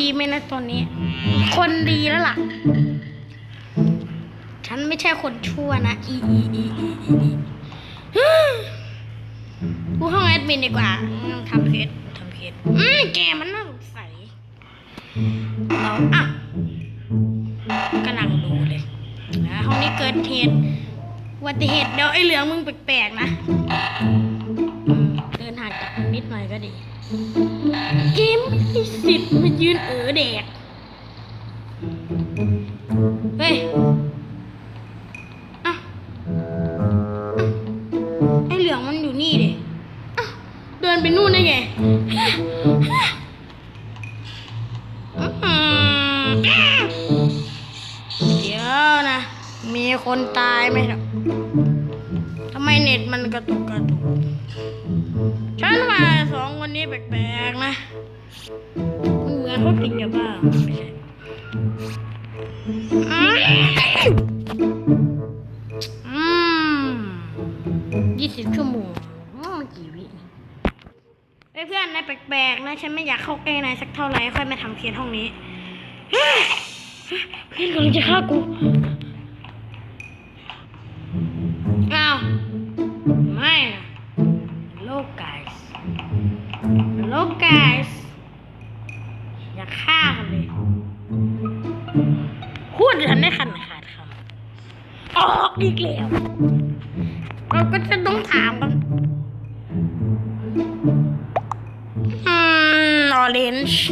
ดีไหมนะตอนนี้ คนดีแล้วล่ะ ฉันไม่ใช่คนชั่วนะอีอีอีอีอีอีฮึ่มกูห้องแอดมินดีกว่าทำเพจทำเพจอืมแกมันน่าสงสัยเราอะกำลังดูเลยนะห้องนี้เกิดเหตุอุบัติเหตุเดี๋ยวไอ้เหลืองมึงแปลกๆนะอืมเดินห่างจากมึงนิดหน่อยก็ดี ไม่มีสิทธิ์มายืนเออแดก เฮ้ยอะอะไอเหลืองมันอยู่นี่ดิอะเดินไปนู่นได้ไงอื้อหือเดี๋ยวนะ มีคนตายไหมครับทำไมเน็ตมันกระตุกกระตุก ฉันว่าสองคนนี้แปลกๆนะ เหมือนเขาติดยาบ้าไม่ใช่อืมยี่สิบชั่วโมงมันกี่วิเพื่อนนายแปลกๆนะฉันไม่อยากเข้าใกล้นายสักเท่าไหร่ค่อยมาทำเคสห้องนี้เฮ้ยเพื่อนกำลังจะฆ่ากูอ้าวไม่ อกอีกแล้วเราก็จะต้องถามกันอืมออเรนจ์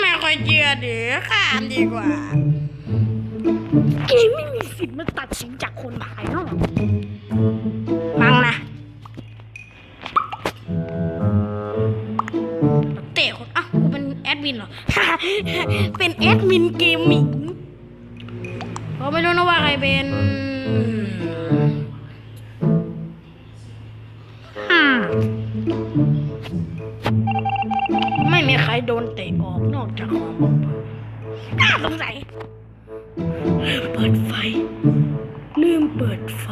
ไม่ค่อยเชื่อเดี๋ยวข้ามดีกว่าเกมไม่มีสิทธิ์มาตัดสินจากคนภายนอกบังนะเตะคนอ้าวกูเป็นแอดมินเหรอ เป็นแอดมินเกมมิ่ง เขาไม่รู้นะว่าใครเป็นไม่มีใครโดนเตะออกนอกจากของน่าสงสัยลืมเปิดไฟ ลืมเปิดไฟ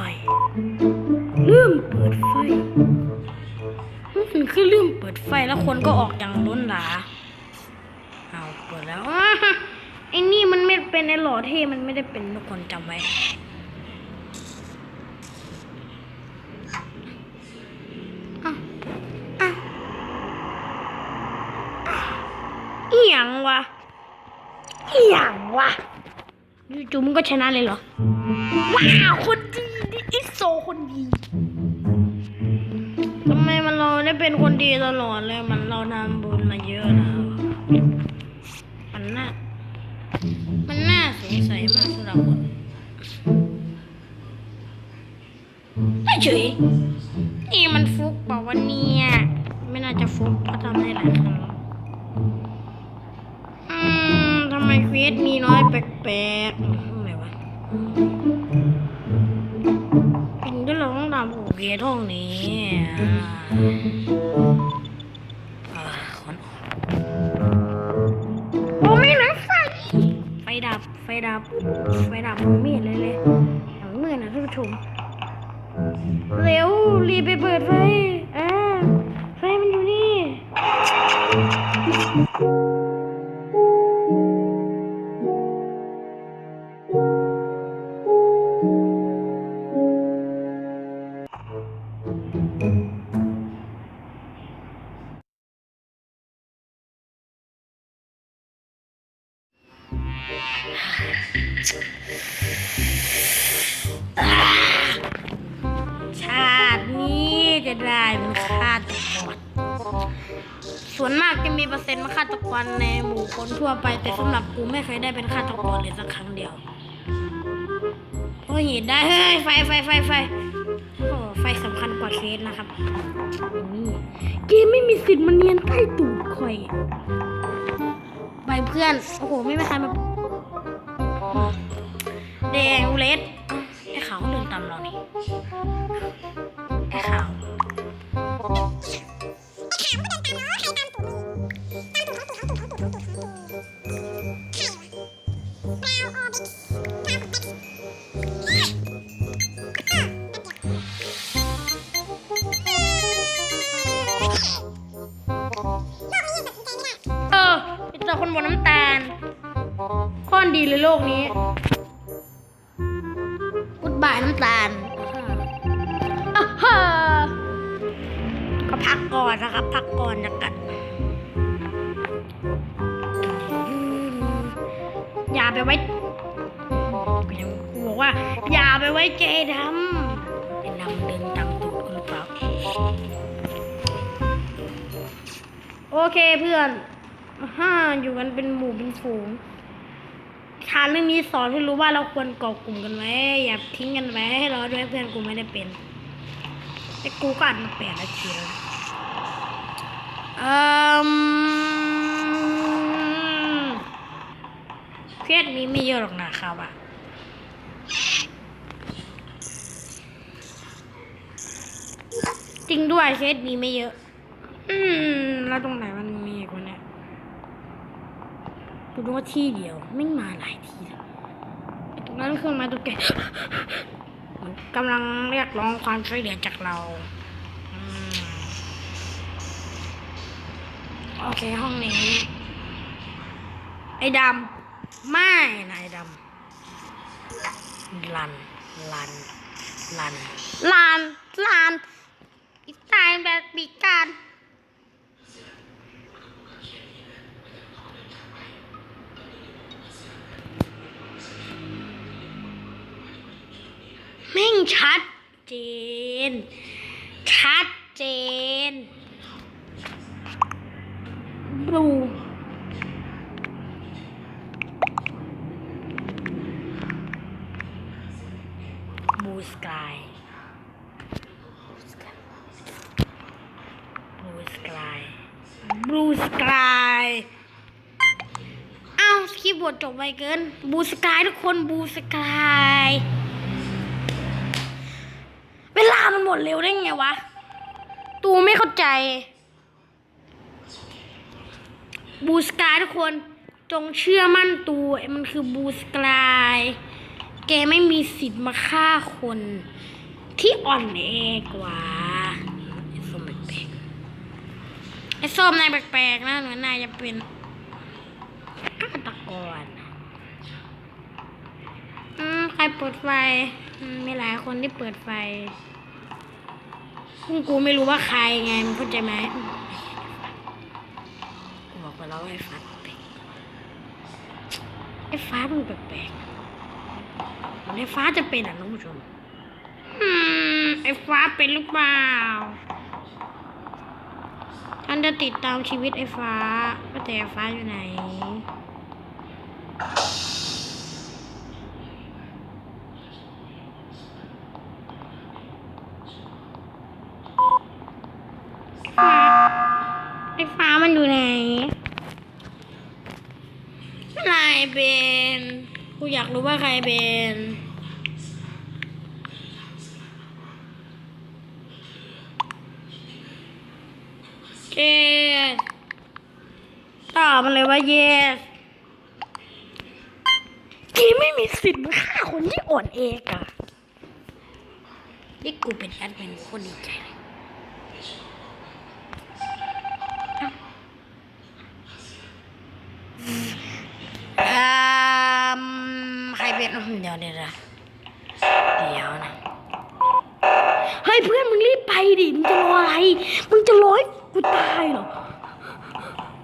ลืมเปิดไฟมันคือลืมเปิดไฟแล้วคนก็ออกอย่างล้นหลา เอาเปิดแล้ว ไอ้นี่มันไม่เป็นไอ้หล่อเท่มันไม่ได้เป็นทุกคนจำไว้อ้าวอ้าวอียงวะอีหยังวะจู่ๆมึงก็ชนะเลยเหรอ ว้าวคนดีนี่ไอโซคนดีทำไมมันเราได้เป็นคนดีตลอดเลย มันเราทำบุญมาเยอะนะ มันน่า มัน น่าสงสัยมากสำหรับคนไม่เฉยนี่มันฟุกบอกว่าเนี่ยไม่น่าจะฟุกเพราะทำได้หลายครั้งอืมทำไมเควสมีน้อยแปลกๆทำไมวะเป็นที่เราต้องทำของเควสห้องนี้ ดับไฟดับไฟดับมองไม่เห็นเลยเลยหลังมือนะท่านผู้ชมเร็วรีบไปเปิดไฟอ่าไฟมันอยู่นี่ ส่วนมากจะมีเปอร์เซ็นต์มาฆาตกรในหมู่คนทั่วไป แต่สำหรับกูไม่เคยได้เป็นฆาตกรเลยสักครั้งเดียวเพราะเหตุได้เฮ้ยไฟไฟไฟไฟโอ้ไฟสำคัญกว่าเคสนะครับนี่เกมไม่มีสิทธิ์มาเนียนใต้ตูดคอยไปเพื่อน โอ้โห ไม่มีใครมาแดงเลดไอ้ขาวเดินตามเรานี่ โลกนี้กุดบายน้ำตาลอ่าฮะก็พักก่อนนะครับ พักก่อนจะกัดอย่าไปไว้กูบอกว่า อย่าไปไว้ใจดำไอ้ดำเดินตามตูดกูหรือเปล่าโอเคเพื่อนฮ่าอยู่กันเป็นหมู่เป็นฝูง ทานเรื่องนี้สอนให้รู้ว่าเราควรเกาะกลุ่มกันไว้ อย่าทิ้งกันไว้ให้เราด้วยเพื่อนกูไม่ได้เป็น แต่กูก็อัดมาแปดนาทีแล้วเอ่มเครียดนี้ไม่เยอะหรอกนะครับอะจริงด้วยเคสนี้ไม่เยอะ อืม แล้วตรงไหนมันมีอีกวะเนี่ยกูดูว่าที่เดียวไม่มาหลาย นั้นคือม้ตัวแกกำลังเรียกร้องความช่วยเหลือจากเราอโอเคห้องนี้ ไอ้ดำไม่นายดำลันลันลันลันลันอีตายแบบปีการ แม่งชัดเจน ชัดเจนบลูบูสกายบูสกายบูสกายอ้าวสคีย์บอร์ดจบไปเกินบูสกายทุกคนบูสกาย มันหมดเร็วได้ไงวะ ตูไม่เข้าใจ บูสกายทุกคน จงเชื่อมั่นตูมันคือบูสกายแกไม่มีสิทธิ์มาฆ่าคน ที่อ่อนแอกว่าไอ้ส้มแปลกๆไอ้ส้มนายแปลกๆนะหมือนายจะเป็นฆาตกรอืมใครเปิดไฟ มีหลายคนที่เปิดไฟ ซึ่งกูไม่รู้ว่าใครไงมึงเข้าใจไหมอืมกูบอกไปแล้วว่าไอ้ฟ้าแปลกไอ้ฟ้ามันแปลกๆมันไอ้ฟ้าจะเป็นอะน้องผู้ชมอืมไอ้ฟ้าเป็นหรือเปล่าท่านจะติดตามชีวิตไอ้ฟ้าว่าแต่ไอ้ฟ้าอยู่ไหน ฟ้าไอ้ฟ้า มันอยู่ไหนใครเป็นกูอยากรู้ว่าใครเป็นเจสตอบมันเลยว่า yes เกไม่มีสิทธิ์มาฆ่าคนที่อ่อนเอกอะนี่กูเป็นแอดมินโคนดีใจเลย อืมใครเป็นอืมเดี๋ ยวเดี๋ยวเดี๋ยวเดี๋ยวนะเฮ้ยเพื่อนมึงรีบไปดิ มึงจะรออะไร มึงจะรอให้กูตายเหรอ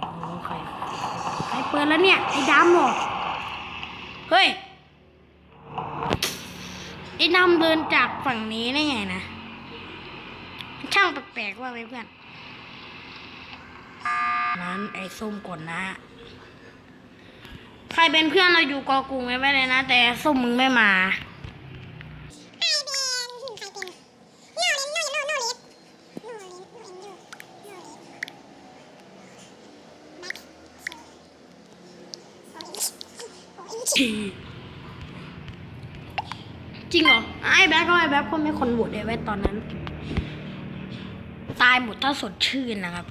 โอ้ใครใครเปิดแล้วเนี่ยไอ้ดำเหรอเฮ้ยไอ้ดำเดินจากฝั่งนี้ได้ไงนะ ช่างแปลกๆว่าไหมเพื่อน นั้นไอ้ส้มก่อนนะใคร เป็นเพื่อนเราอยู่กอกรุงไม่ไปเลยนะ แต่ส้มมึงไม่มาจริงเหรอไอ้แบ๊กก็ไอ้แบ๊กก็ไม่คนโหวตเลยไว้ตอนนั้น ตายหมดถ้าสดชื่นนะครับ